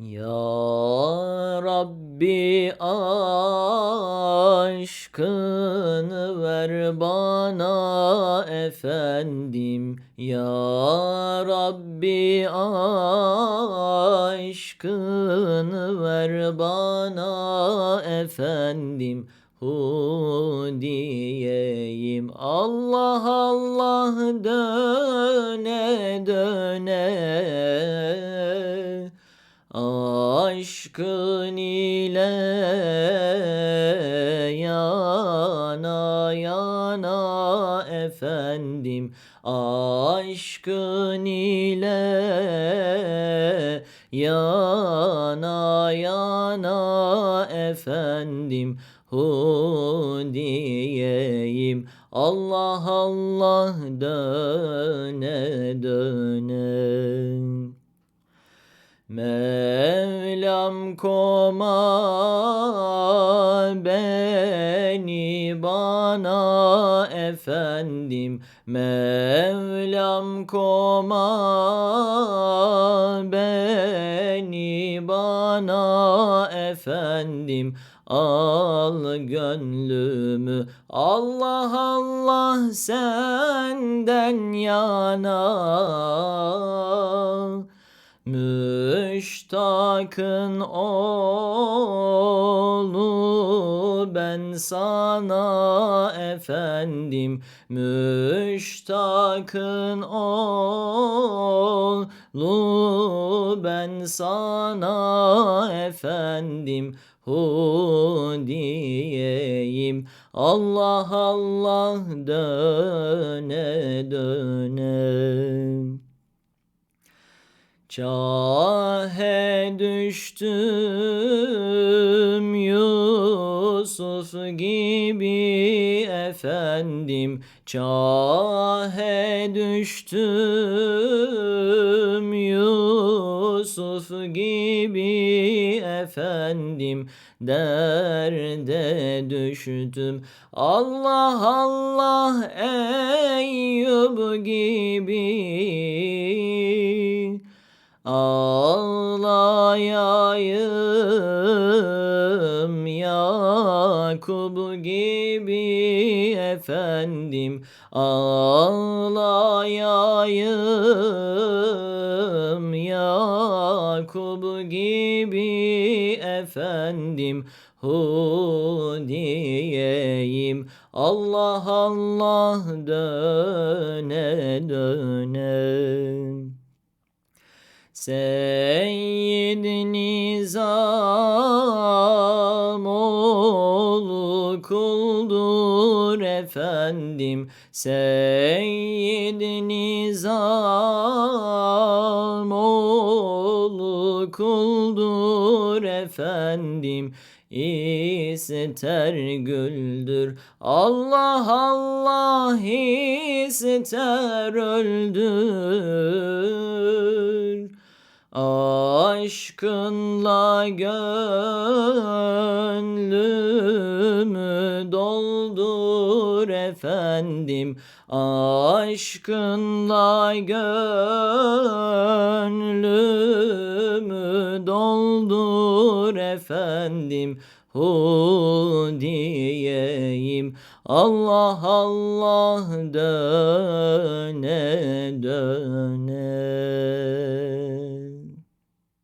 Ya Rabbi aşkını ver bana efendim. Ya Rabbi aşkını ver bana efendim. Hu diyeyim Allah Allah döne Aşkın ile yana yana efendim. Aşkın ile yana yana efendim. Hu diyeyim Allah Allah döne döne Mevlam koma beni bana efendim. Mevlam koma beni bana efendim. Al gönlümü Allah Allah senden yana Müştakın oğlu ben sana efendim. Müştakın oğlu ben sana efendim. Hu diyeyim Allah Allah döne döne Çahe düştüm Yusuf gibi efendim. Çahe düştüm Yusuf gibi efendim. Derde düştüm. Allah Allah Eyyub gibi Ağlayayım Yakub gibi efendim. Ağlayayım Yakub gibi efendim. Hu diyeyim Allah Allah döne döne Seyyid Nizam oğlu kuldur efendim. Seyyid Nizam oğlu kuldur efendim. İster güldür Allah Allah ister öldür Aşkınla gönlümü doldur efendim. Aşkınla gönlümü doldur efendim. Hu diyeyim Allah Allah döne döne